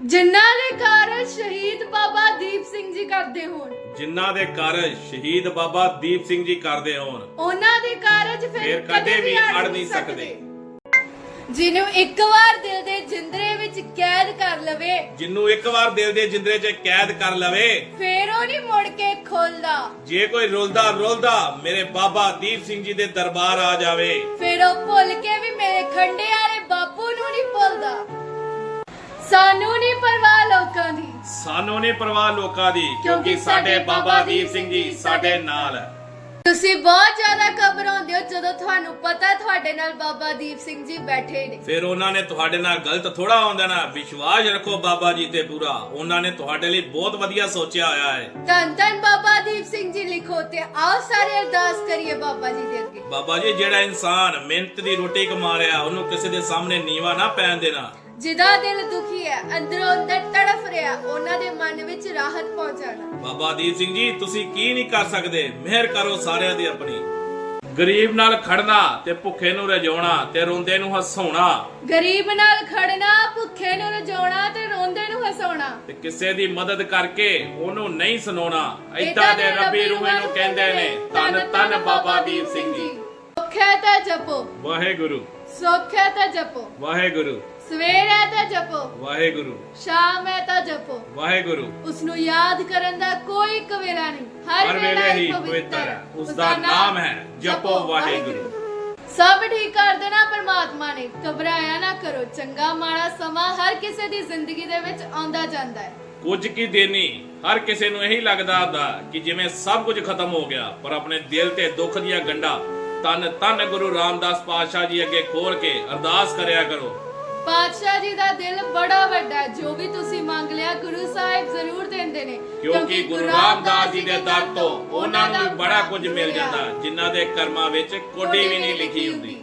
ਜਿਨ੍ਹਾਂ ਦੇ ਕਾਰਜ ਸ਼ਹੀਦ ਬਾਬਾ ਦੀਪ ਸਿੰਘ ਜੀ ਕਰਦੇ ਹੋਣ ਜਿਨ੍ਹਾਂ ਦੇ ਕਾਰਜ ਸ਼ਹੀਦ ਬਾਬਾ ਦੀਪ ਸਿੰਘ ਜੀ ਕਰਦੇ ਹੋਣ ਉਹਨਾਂ ਦੇ ਕਾਰਜ ਫਿਰ ਕਦੇ ਵੀ ਅੜ ਨਹੀਂ ਸਕਦੇ। ਜਿਹਨੂੰ ਇੱਕ ਵਾਰ ਦਿਲ ਦੇ ਜਿੰਦਰੇ ਵਿੱਚ ਕੈਦ ਕਰ ਲਵੇ ਜਿੰਨੂੰ ਇੱਕ ਵਾਰ ਦਿਲ ਦੇ ਜਿੰਦਰੇ 'ਚ ਕੈਦ ਕਰ ਲਵੇ ਫੇਰ ਉਹ ਨਹੀਂ ਮੁੜ ਕੇ ਖੋਲਦਾ। ਜੇ ਕੋਈ ਰੁਲਦਾ ਰੁਲਦਾ ਮੇਰੇ ਬਾਬਾ ਦੀਪ ਸਿੰਘ ਜੀ ਦੇ ਦਰਬਾਰ ਆ ਜਾਵੇ। ਫਿਰ ਉਹ ਭੁੱਲ ਕੇ ਵੀ ਮੇਰੇ ਖੰਡੇ ਵਾਲੇ ਬਾਪੂ ਨੂੰ ਨਹੀਂ ਭੁੱਲਦਾ। ਸਾਨੂੰ ਸਾਨੂੰ ਨਹੀਂ ਪਰਵਾਹ ਲੋਕਾਂ ਦੀ ਕਿਉਂਕਿ ਸਾਡੇ ਬਾਬਾ ਦੀਪ ਸਿੰਘ ਜੀ ਸਾਡੇ ਨਾਲ ਹੈ। ਤੁਸੀਂ ਬਹੁਤ ਜ਼ਿਆਦਾ ਘਬਰਾਉਂਦੇ ਹੋ ਜਦੋਂ ਤੁਹਾਨੂੰ ਪਤਾ ਤੁਹਾਡੇ ਨਾਲ ਬਾਬਾ ਦੀਪ ਸਿੰਘ ਜੀ ਬੈਠੇ ਨੇ। ਫਿਰ ਉਹਨਾਂ ਨੇ ਤੁਹਾਡੇ ਨਾਲ ਗਲਤ ਥੋੜਾ ਹੁੰਦਾ ਨਾ ਵਿਸ਼ਵਾਸ ਰੱਖੋ ਬਾਬਾ ਜੀ ਤੇ ਪੂਰਾ। ਉਹਨਾਂ ਨੇ ਤੁਹਾਡੇ ਲਈ ਬਹੁਤ ਵਧੀਆ ਸੋਚਿਆ ਹੋਇਆ ਹੈ। ਧੰਨ ਧੰਨ ਬਾਬਾ ਦੀਪ ਸਿੰਘ ਜੀ ਲਿਖੋ ਤੇ ਆਓ ਸਾਰੇ ਅਰਦਾਸ ਕਰੀਏ ਬਾਬਾ ਜੀ ਦੇ ਅੱਗੇ। ਬਾਬਾ ਜੀ ਜਿਹੜਾ ਇਨਸਾਨ ਮਿਹਨਤ ਦੀ ਰੋਟੀ ਕਮਾ ਰਿਹਾ ਉਹਨੂੰ ਕਿਸੇ ਦੇ ਸਾਹਮਣੇ ਨੀਵਾ ਨਾ ਪੈਣ ਦੇਣਾ। ਜਿਹਦਾ ਦਿਲ ਦੁਖੀ ਹੈ ਰਿਹਾ ਉਹਨਾਂ ਦੇ ਮਨ ਵਿੱਚ ਰਾਹਤ ਪਹੁੰਚਾਣਾ। ਬਾਬਾ ਦੀਪ ਸਿੰਘ ਜੀ ਤੁਸੀਂ ਕੀ ਨਹੀਂ ਕਰ ਸਕਦੇ? ਮਿਹਰ ਕਰੋ ਸਾਰਿਆਂ ਦੀ ਆਪਣੀ। ਗਰੀਬ ਨਾਲ ਖੜਨਾ ਤੇ ਭੁੱਖੇ ਨੂੰ ਰਜਾਉਣਾ ਤੇ ਰੋਂਦੇ ਨੂੰ ਹਸਾਉਣਾ। ਗਰੀਬ ਨਾਲ ਖੜਨਾ ਭੁੱਖੇ ਨੂੰ ਰਜਾਉਣਾ ਤੇ ਰੋਂਦੇ ਨੂੰ ਹਸਾਉਣਾ। ਤੇ ਕਿਸੇ ਦੀ ਮਦਦ ਕਰਕੇ ਉਹਨੂੰ ਨਹੀਂ ਸੁਣਾਉਣਾ। ਏਦਾਂ ਦੇ ਰੱਬੀ ਰੂਹਾਂ ਨੂੰ ਕਹਿੰਦੇ ਨੇ ਧੰਨ ਧੰਨ ਬਾਬਾ ਦੀਪ ਸਿੰਘ ਜੀ। ਸੁੱਖ ਹੈ ਤਾਂ ਜਪੋ। ਵਾਹਿਗੁਰੂ। ਸੁੱਖ ਹੈ ਤਾਂ ਜਪੋ। ਵਾਹਿਗੁਰੂ। ਸਵੇਰ ਹੈ ਤਾਂ ਜਪੋ। ਵਾਹਿਗੁਰੂ। ਸ਼ਾਮ ਹੈ ਤਾਂ ਜਪੋ। ਵਾਹਿਗੁਰੂ। ਉਸ ਨੂੰ ਯਾਦ ਕਰਨ ਦਾ ਕੋਈ ਕਵੇਲਾ ਨਹੀਂ। ਹਰ ਵੇਲੇ ਹੀ ਪਵਿੱਤਰ ਹੈ। ਉਸ ਦਾ ਨਾਮ ਹੈ ਜਪੋ ਵਾਹਿਗੁਰੂ। ਸਭ ਠੀਕ ਕਰ ਦੇਣਾ ਪਰਮਾਤਮਾ ਨੇ। ਘਬਰਾਇਆ ਨਾ ਕਰੋ। ਚੰਗਾ ਮਾੜਾ ਸਮਾਂ ਹਰ ਕਿਸੇ ਦੀ ਜ਼ਿੰਦਗੀ ਦੇ ਵਿੱਚ ਆਉਂਦਾ ਜਾਂਦਾ ਹੈ। ਕੁਝ ਕੀ ਦੇਣੀ ਹਰ ਕਿਸੇ ਨੂੰ ਇਹੀ ਲੱਗਦਾ ਹੁੰਦਾ ਕਿ ਜਿਵੇਂ ਸਭ ਕੁਝ ਖਤਮ ਹੋ ਗਿਆ ਪਰ ਆਪਣੇ ਦਿਲ ਤੇ ਦੁੱਖ ਦੀਆਂ ਗੰਢਾਂ ਤਨ ਤਨ ਗੁਰੂ ਰਾਮਦਾਸ ਪਾਤਸ਼ਾਹ ਜੀ ਅੱਗੇ ਖੋਲ ਕੇ ਅਰਦਾਸ ਕਰਿਆ ਕਰੋ। ਪਾਤਸ਼ਾਹ ਜੀ ਦਾ ਦਿਲ ਬੜਾ ਵੱਡਾ ਹੈ। ਜੋ ਵੀ ਤੁਸੀਂ ਮੰਗ ਲਿਆ ਗੁਰੂ ਸਾਹਿਬ ਜ਼ਰੂਰ ਦਿੰਦੇ ਨੇ। ਕਿਉਂਕਿ ਗੁਰੂ ਰਾਮਦਾਸ ਜੀ ਦੇ ਦਰ ਤੋਂ ਉਹਨਾਂ ਨੂੰ ਬੜਾ ਕੁਝ ਮਿਲ ਜਾਂਦਾ ਜਿਨ੍ਹਾਂ ਦੇ ਕਰਮਾਂ ਵਿੱਚ ਕੋਡੀ ਵੀ ਨਹੀਂ ਲਿਖੀ ਹੁੰਦੀ।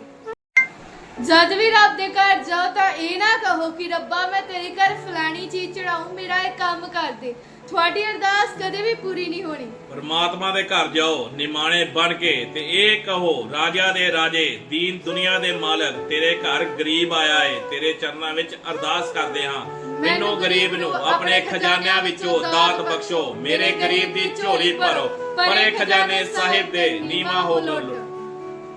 ਜਦ ਵੀ ਰੱਬ ਦੇ ਘਰ ਜਾਓ ਤਾਂ ਇਹ ਨਾ ਕਹੋ ਕਿ ਰੱਬਾ ਮੈਂ ਤੇਰੇ ਘਰ ਫਲਾਣੀ ਚੀਜ਼ ਚੜਾਉਂ ਮੇਰਾ ਇਹ ਕੰਮ ਕਰ ਦੇ। ਤੁਹਾਡੀ ਅਰਦਾਸ ਕਦੇ ਵੀ ਪੂਰੀ ਨਹੀਂ ਹੋਣੀ। ਪਰਮਾਤਮਾ ਦੇ ਘਰ ਜਾਓ ਨਿਮਾਣੇ ਬਣ ਕੇ ਤੇ ਇਹ ਕਹੋ ਰਾਜਾ ਦੇ ਰਾਜੇ ਦੀਨ ਦੁਨੀਆ ਦੇ ਮਾਲਕ ਤੇਰੇ ਘਰ ਗਰੀਬ ਆਇਆ ਏ ਤੇਰੇ ਚਰਨਾਂ ਵਿੱਚ ਅਰਦਾਸ ਕਰਦੇ ਹਾਂ। ਮੈਨੂੰ ਗਰੀਬ ਨੂੰ ਆਪਣੇ ਖਜ਼ਾਨਿਆਂ ਵਿੱਚੋਂ ਦਾਤ ਬਖਸ਼ੋ ਮੇਰੇ ਗਰੀਬ ਦੀ ਝੋਲੀ ਭਰੋ ਪਰੇ ਖਜ਼ਾਨੇ ਸਾਹਿਬ ਦੇ ਨੀਵਾ ਹੋ ਲੋ